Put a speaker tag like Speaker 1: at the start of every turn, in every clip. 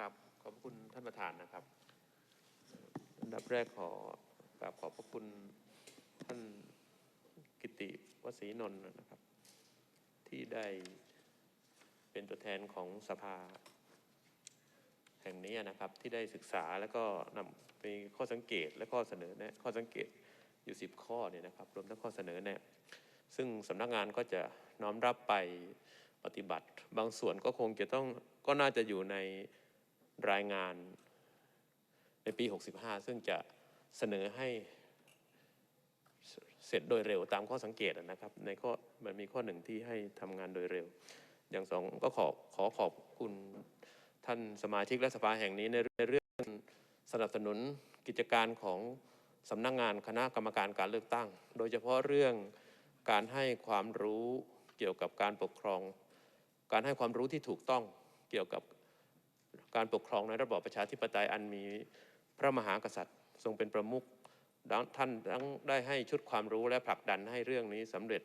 Speaker 1: กับขอบคุณท่านประธานนะครับอันดับแรกขอกราบขอบพระคุณท่านกิติวสีนนท์นะครับ ที่ได้เป็นตัวแทนของสภาแห่งนี้นะครับที่ได้ศึกษาแล้วก็นำมีข้อสังเกตและข้อเสนอแนะข้อสังเกตอยู่ 10 ข้อเนี่ยนะครับรวมทั้งข้อเสนอแนะซึ่งสำนักงานก็จะน้อมรับไปปฏิบัติ บางส่วนก็คงจะต้องก็น่าจะอยู่ใน รายงานในปี 65 ซึ่งจะเสนอให้เสร็จโดยเร็วตามข้อสังเกตนะครับ ในข้อมันมีข้อหนึ่งที่ให้ทำงานโดยเร็ว อย่างสองก็ขอขอขอบคุณท่านสมาชิกและสภาแห่งนี้ในเรื่องสนับสนุนกิจการของสำนักงานคณะกรรมการการเลือกตั้ง โดยเฉพาะเรื่องการให้ความรู้เกี่ยวกับการปกครอง การให้ความรู้ที่ถูกต้องเกี่ยวกับ การปกครองในระบอบประชาธิปไตยอันมีพระมหากษัตริย์ ทรงเป็นประมุขท่านทั้งได้ให้ชุดความรู้และผลักดันให้เรื่องนี้สำเร็จ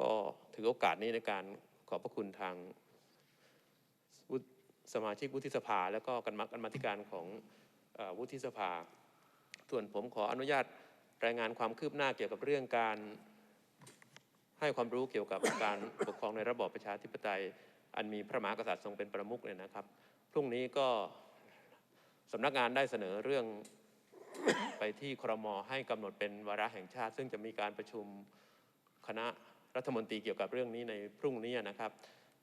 Speaker 1: ก็ถือโอกาสนี้ในการขอบพระคุณทางสมาชิกวุฒิสภา แล้วก็กรรมกรรมาธิการของอวุฒิสภา ส่วนผมขออนุญาตรายงานความคืบหน้าเกี่ยวกับเรื่องการให้ความรู้เกี่ยวกับการปกครองในระบอบประชาธิปไตย อันมีพระมหากษัตริย์ทรงเป็นประมุขเนี่ยนะครับ พรุ่งนี้ก็สำนักงานได้เสนอเรื่องไปที่ครมให้กำหนดเป็นวาระแห่งชาติ ซึ่งจะมีการประชุมคณะรัฐมนตรีเกี่ยวกับเรื่องนี้ในพรุ่งนี้นะครับ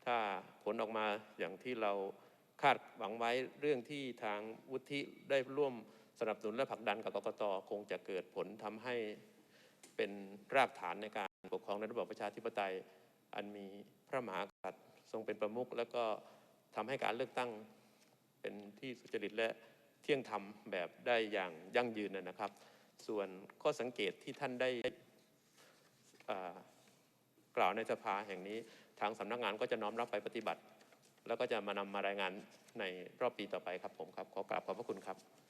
Speaker 1: ถ้าผลออกมาอย่างที่เราคาดหวังไว้เรื่องที่ทางวุฒิได้ร่วมสนับสนุนและผลักดันกับกกตคงจะเกิดผลทำให้เป็นรากฐานในการปกครองในระบอบประชาธิปไตย อันมีพระมหากษัตริย์ ทรงเป็นประมุขแล้วก็ทำให้การเลือกตั้งเป็นที่สุจริตและเที่ยงธรรมแบบได้อย่างยั่งยืนนะครับ ส่วนข้อสังเกตที่ท่านได้กล่าวในสภาแห่งนี้ทางสำนักงานก็จะน้อมรับไปปฏิบัติ แล้วก็จะมานำมารายงานในรอบปีต่อไปครับผมครับ ขอกราบขอบพระคุณครับ